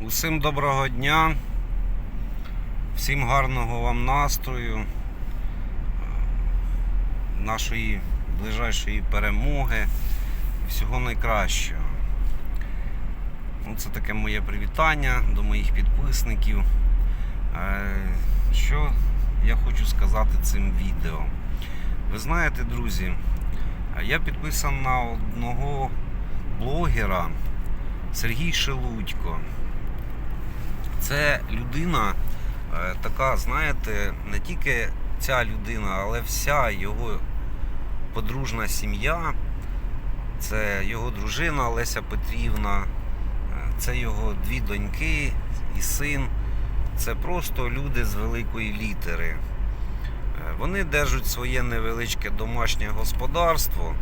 Усім доброго дня, всім гарного вам настрою, е, нашої ближайшої перемоги, всього найкращого. Ну, Це таке моє привітання до моїх підписників. Е, Що я хочу сказати цим відео? Ви знаєте, друзі, я підписаний на одного блогера Сергій Шелудько. Це людина е, така, знаєте, не тільки ця людина, але вся його подружна сім'я, це його дружина Леся Петрівна, е, це його дві доньки і син. Це просто люди з великої літери. Е, Вони держать своє невеличке домашнє господарство,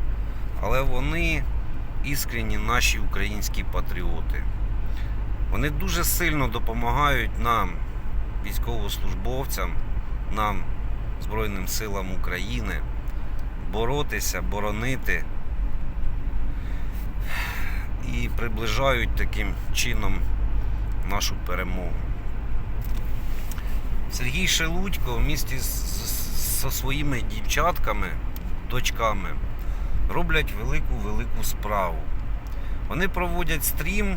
але вони іскренні наші українські патріоти. Вони дуже сильно допомагають нам, військовослужбовцям, нам, Збройним силам України, боротися, боронити і приближають таким чином нашу перемогу. Сергій Шелудько в місті зі своїми дівчатками, дочками роблять велику-велику справу. Вони проводять стрім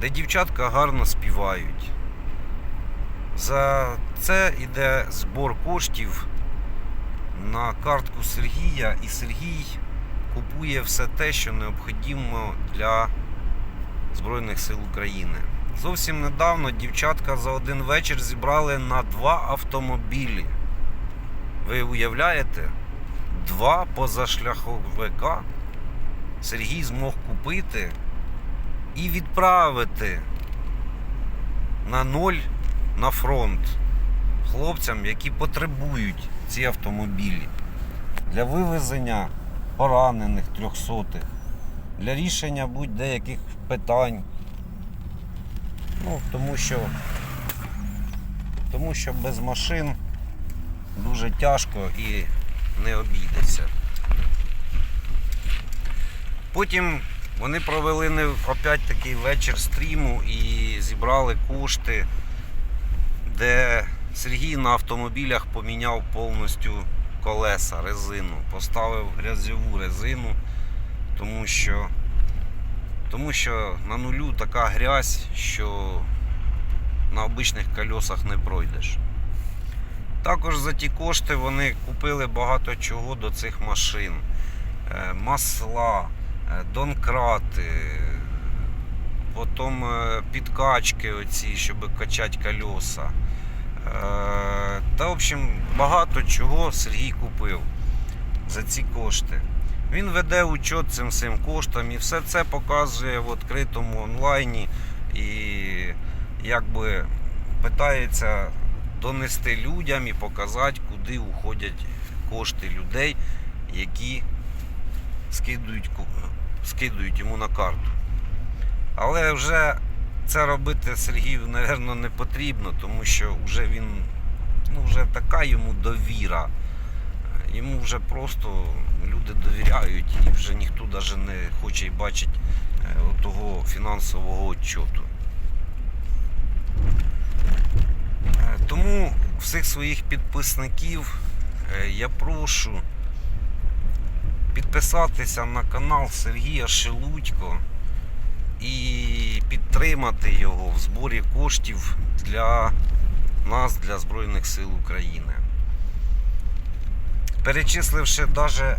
де дівчатка гарно співають. За це йде збор коштів на картку Сергія, і Сергій купує все те, що необхідно для Збройних сил України. Зовсім недавно дівчатка за один вечір зібрали на два автомобілі. Ви уявляєте? Два позашляховика Сергій змог купити і відправити на ноль на фронт хлопцям, які потребують ці автомобілі для вивезення поранених трьохсотих, для рішення будь-деяких питань. Ну, тому що, тому що без машин дуже тяжко і не обійдеться. Потім вони провели не опять такий вечір стріму і зібрали кошти, де Сергій на автомобілях поміняв повністю колеса, резину, поставив грязьову резину, тому що, тому що на нулю така грязь, що на обичних колесах не пройдеш. Також за ті кошти вони купили багато чого до цих машин. Е, Масла, донкрати, потім е, підкачки оці, щоб качати колеса. Е, Та, в общем, багато чого Сергій купив за ці кошти. Він веде учет цим всім коштам і все це показує в відкритому онлайні і якби питається донести людям і показати, куди уходять кошти людей, які скидують, скидують йому на карту. Але вже це робити Сергію, напевно, не потрібно, тому що вже він, ну, вже така йому довіра. Йому вже просто люди довіряють і вже ніхто навіть не хоче й бачити е, того фінансового отчету. Е, Тому всіх своїх підписників е, я прошу підписатися на канал Сергія Шелудько і підтримати його в зборі коштів для нас, для Збройних сил України. Перечисливши навіть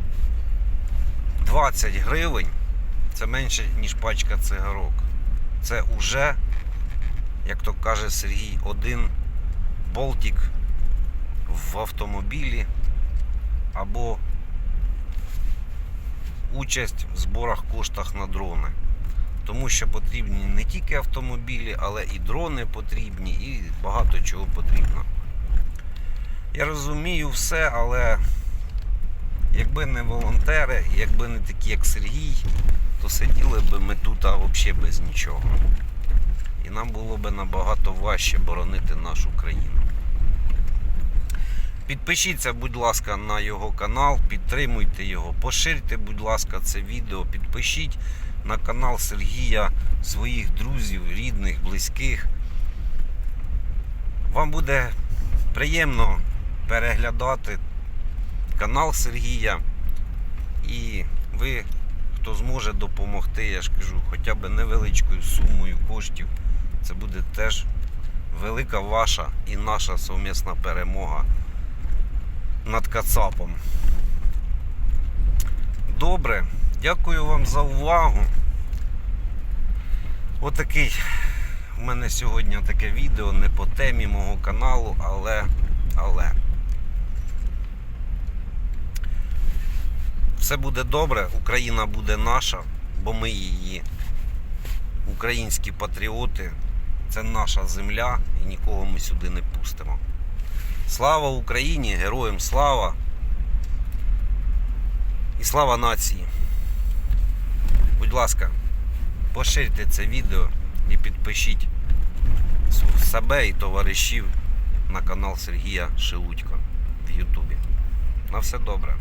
20 гривень, це менше, ніж пачка цигарок. Це вже, як то каже Сергій, один болтик в автомобілі або участь в зборах коштах на дрони. Тому що потрібні не тільки автомобілі, але і дрони потрібні, і багато чого потрібно. Я розумію все, але якби не волонтери, якби не такі, як Сергій, то сиділи б ми тут взагалі без нічого. І нам було б набагато важче боронити нашу країну. Підпишіться, будь ласка, на його канал, підтримуйте його, поширте, будь ласка, це відео, підпишіть на канал Сергія своїх друзів, рідних, близьких. Вам буде приємно переглядати канал Сергія. І ви, хто зможе допомогти, я ж кажу, хоча б невеличкою сумою коштів, це буде теж велика ваша і наша совмісна перемога над Кацапом. Добре, дякую вам за увагу. Отакий у мене сьогодні таке відео не по темі мого каналу, але. але. Все буде добре, Україна буде наша, бо ми її. Українські патріоти, це наша земля і нікого ми сюди не пустимо. Слава Україні, героям слава і слава нації. Будь ласка, поширте це відео і підпишіть себе і товаришів на канал Сергія Шилудько в Ютубі. На все добре.